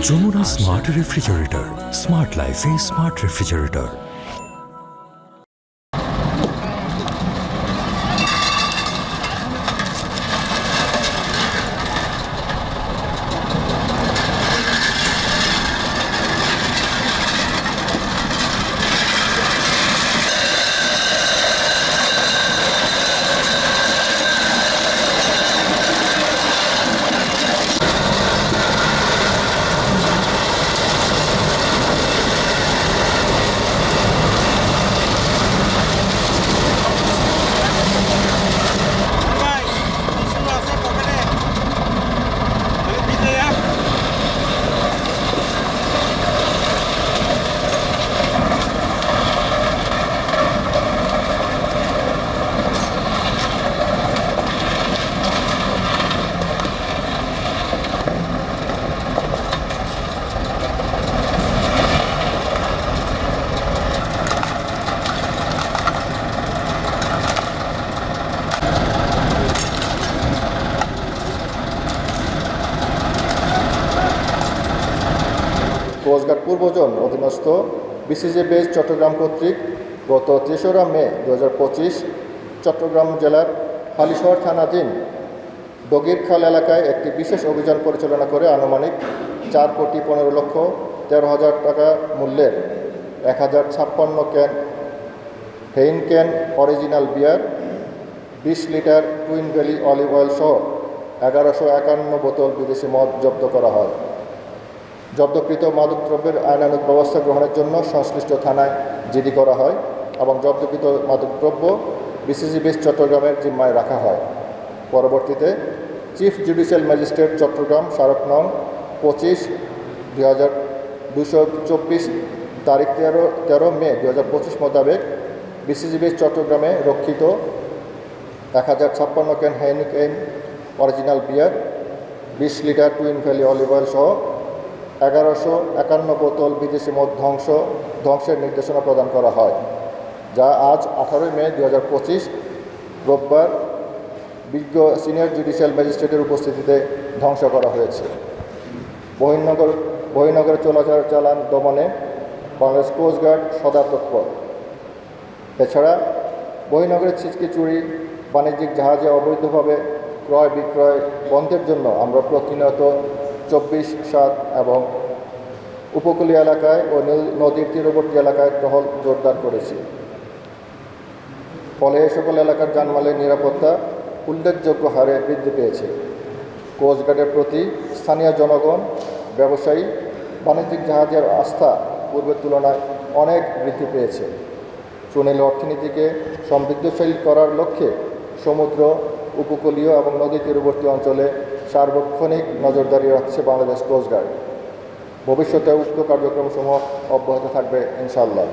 Jamuna smart refrigerator smart life a smart refrigerator. Coastguard পূর্বজন অধীনস্থ BCG base Chittagong কর্তৃক গত তেসরা মে দু হাজার পঁচিশ চট্টগ্রাম জেলার হালিশহর থানাধীন দগিরখাল এলাকায় একটি বিশেষ অভিযান পরিচালনা করে আনুমানিক চার কোটি পনেরো লক্ষ তেরো হাজার টাকা মূল্যের এক হাজার ছাপ্পান্ন ক্যান হেইন ক্যান অরিজিনাল বিয়ার, বিশ litre twin valley olive oil সহ এগারোশো একান্ন বোতল বিদেশি মদ জব্দ করা হয়। জব্দকৃত মাদকদ্রব্যের আইনানুগ ব্যবস্থা গ্রহণের জন্য সংশ্লিষ্ট থানায় জিডি করা হয় এবং জব্দকৃত মাদকদ্রব্য বিসিসি বিশ চট্টগ্রামের জিম্মায় রাখা হয়। পরবর্তীতে চিফ জুডিশিয়াল ম্যাজিস্ট্রেট চট্টগ্রাম স্মারক নং পঁচিশ দুই হাজার দুশো চব্বিশ তারিখ তেরো তেরো মে দু হাজার পঁচিশ মোতাবেক বিসিসি বিশ চট্টগ্রামে রক্ষিত এক হাজার ছাপ্পান্ন ক্যান হেনিকেন অরিজিনাল বিয়ার, বিশ litre twin valley olive oil সহ এগারোশো একান্ন বোতল বিদেশি মদ ধ্বংস, ধ্বংসের নির্দেশনা প্রদান করা হয়, যা আজ আঠারোই মে দু হাজার পঁচিশ রোববার বিজ্ঞ সিনিয়র জুডিশিয়াল ম্যাজিস্ট্রেটের উপস্থিতিতে ধ্বংস করা হয়েছে। বহির্নগর, বহির্নগরে চলাচল চালান দমনে বাংলাদেশ কোস্টগার্ড সদা তৎপর। এছাড়া বহির্নগরের ছিচকি চুরি, বাণিজ্যিক জাহাজে অবৈধভাবে ক্রয় বিক্রয় বন্ধের জন্য আমরা প্রতিনিয়ত চব্বিশ সাত এবং উপকূলীয় এলাকায় ও নদী- নদীর তীরবর্তী এলাকায় টহল জোরদার করেছি। ফলে এই সকল এলাকার জানমালের নিরাপত্তা উল্লেখযোগ্য হারে বৃদ্ধি পেয়েছে। কোস্টগার্ডের প্রতি স্থানীয় জনগণ, ব্যবসায়ী, বাণিজ্যিক জাহাজের আস্থা পূর্বের তুলনায় অনেক বৃদ্ধি পেয়েছে। সুনীল অর্থনীতিকে সমৃদ্ধশীল করার লক্ষ্যে সমুদ্র, উপকূলীয় এবং নদী তীরবর্তী অঞ্চলে সার্বক্ষণিক নজরদারি রাখছে বাংলাদেশ কোস্টগার্ড ভবিষ্যতে উক্ত কার্যক্রমসমূহ অব্যাহত থাকবে ইনশাআল্লাহ।